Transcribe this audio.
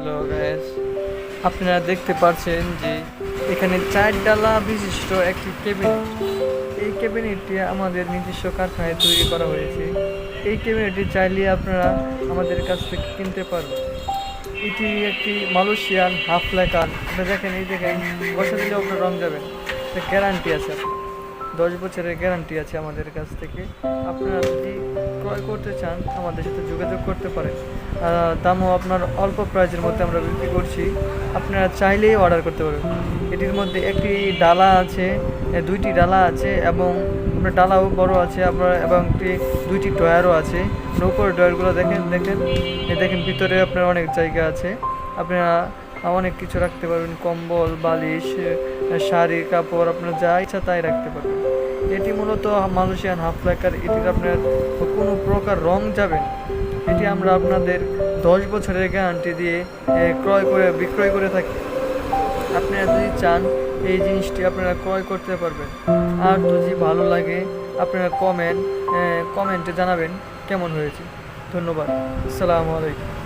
Hello gas আপনারা দেখতে পাচ্ছেন যে এখানে চার ডালা বিশিষ্ট একটি ক্যাবিনেট এই ক্যাবিনেটটি আমাদের নিজস্ব কারখানায় তৈরি করা হয়েছে। এই ক্যাবিনেটটি চাইলে আপনারা আমাদের কাছ থেকে কিনতে পারবেন। এটি একটি মালয়েশিয়ান হাফ লেকার আপনারা দেখেন, এই দেখেন বসে দিলে আপনার রং যাবেন গ্যারান্টি আছে দশ বছরের গ্যারান্টি আছে আমাদের কাছ থেকে। আপনারা যদি ক্রয় করতে চান, আমাদের সাথে যোগাযোগ করতে পারেন। দামও আপনার অল্প প্রাইজের মধ্যে আমরা বিক্রি করছি। আপনারা চাইলেই অর্ডার করতে পারবেন। এটির মধ্যে একটি ডালা আছে দুইটি ডালা আছে এবং আপনার ডালাও বড় আছে, আপনার এবং একটি, দুইটি টয়ারও আছে। নৌকোর টয়ারগুলো দেখেন দেখেন দেখেন ভিতরে আপনার অনেক জায়গা আছে। আপনারা অনেক কিছু রাখতে পারবেন, কম্বল, বালিশ শাড়ি, কাপড়, আপনার যা ইচ্ছা তাই রাখতে পারবেন। এটি মূলত মালয়েশিয়ান হাফ লেকার এটির আপনার কোনো প্রকার রং যাবে না। এটি আমরা আপনাদের দশ বছরের গ্যারান্টি দিয়ে ক্রয় করে, বিক্রয় করে থাকি। আপনারা যদি চান এই জিনিসটি আপনারা ক্রয় করতে পারবেন। আর যদি ভালো লাগে, আপনারা কমেন্ট কমেন্টে জানাবেন কেমন হয়েছে। ধন্যবাদ। আসসালামু আলাইকুম।